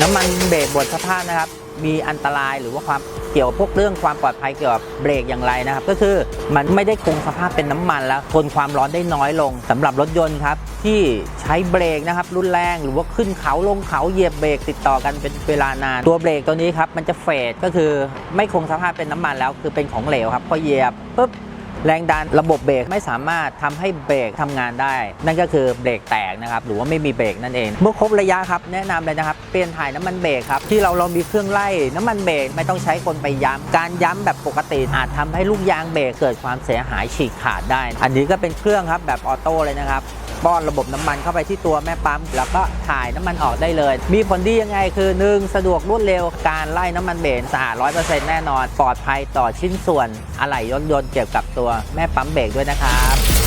น้ำมันเบรกบดสภาพนะครับ มีอันตรายหรือว่าความเกี่ยวพวกเรื่องความปลอดภัยเกี่ยวกับเบรกอย่างไรนะครับ ก็คือมันไม่ได้คงสภาพเป็นน้ำมันแล้วทนความร้อนได้น้อยลงสำหรับรถยนต์ครับที่ใช้เบรกนะครับรุนแรงหรือว่าขึ้นเขาลงเขาเหยียบเบรกติดต่อกันเป็นเวลานาน ตัวเบรกตัวนี้ครับมันจะเฟดก็คือไม่คงสภาพเป็นน้ำมันแล้ว คือเป็นของเหลวครับพอเหยียบปุ๊บ แรงดันระบบเบรกไม่สามารถทำให้เบรกทำงานได้ นั่นก็คือเบรกแตกนะครับหรือว่าไม่มีเบรกนั่นเอง เมื่อครบระยะครับแนะนำเลยนะครับเปลี่ยนถ่ายน้ำมันเบรกครับที่เราเรามีเครื่องไล่น้ำมันเบรกไม่ต้องใช้คนไปย้ำการย้ำแบบปกติอาจทำให้ลูกยางเบรกเกิดความเสียหายฉีกขาดได้ อันนี้ก็เป็นเครื่องครับแบบออโต้เลยนะครับ ป้อนระบบน้ำมันเข้าไปที่ตัวแม่ปั๊ม แล้วก็ถ่ายน้ำมันออกได้เลย มีผลดียังไงคือ 1 สะดวกรวดเร็วการไล่น้ำมันเบรกสะอาด100%แน่นอน ปลอดภัยต่อชิ้นส่วนอะไหล่รถยนต์เกี่ยวกับตัวแม่ปั๊มเบรกด้วยนะครับ